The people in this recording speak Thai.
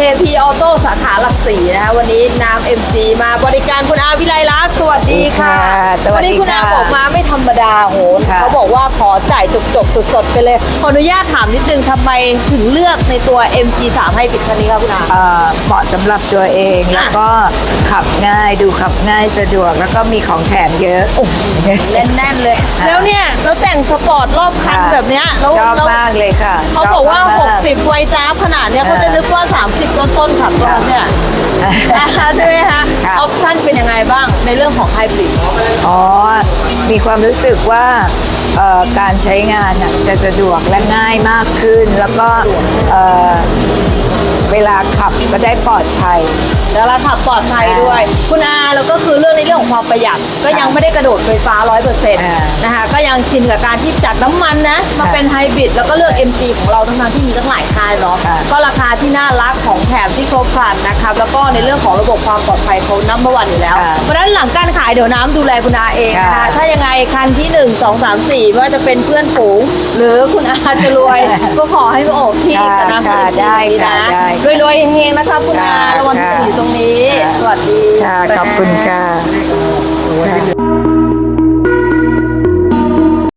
KP Auto สาขาหลักสี่นะคะวันนี้น้ำ MC มาบริการคุณอาวิไลรัตน์สวัสดีค่ะสวัสดีค่ะวันนี้คุณอาค่ะบอกมาไม่ธรรมดาโหค่ะ เขาบอกว่าขอจ่ายจบๆสดๆไปเลย ขออนุญาตถามนิดนึงทำไมถึงเลือกในตัว MG3 ให้ปิดคันนี้คะคุณอา เอ่อเหมาะสำหรับตัวเองแล้วก็ขับง่ายดูขับง่ายสะดวกแล้วก็มีของแถมเยอะ แน่นๆเลย ค่ะ แล้วเนี่ยเราแต่งสปอร์ตรอบคันค่ะแบบเนี้ยแล้วชอบแล้วมากเลยค่ะเขาบอกว่า ชมม60ไวจ้าบขนาด เนี้ยเขาจะนึกว่า 30 ต้นต้นๆขับรถเนี่ยค่ะใช่ไหมคะค่ะ ออปชั่นเป็นยังไงบ้างในเรื่องของไฮบริดอ๋อ มีความรู้สึกว่าเอ่อการใช้งานน่ะจะสะดวกและง่ายมากขึ้น แล้วก็เอ่อ เวลาขับก็ได้ปลอดภัย แล้วราขับปลอดภัยด้วย คุณอาแล้วก็คือเรื่องในเรื่องของความประหยัด ก็ยังไม่ได้กระโดดไฟฟ้า 100%อ่านะคะก็ยังชินกับการที่จากน้ำมันนะมาค่ะเป็นไฮบริดแล้วก็เลือก MG ของเราทั้งๆที่มีตั้งหลายค่ายเนาะค่ะก็ราคาที่น่ารักของแถมที่ครบครันนะครับแล้วก็ในเรื่องของระบบความปลอดภัยเขานัมเบอร์วันอยู่แล้วค่ะเพราะฉะนั้นหลังการขายเดี๋ยวน้ำดูแลคุณอาเองนะคะค่ะถ้ายังไงคันที่ 1 2 3 4ไม่ว่าจะเป็นเพื่อนฝูง หรือคุณอาจะรวยก็ขอให้มาโอบที่ค่ะกับน้ำค่ะสีได้นี้ค่ะนะได้รวยๆเฮงๆนะครับคุณอาค่ะรางวัลที่หนึ่งอยู่ตรงนี้ค่ะสวัสดี ค่ะขอบคุณค่ะ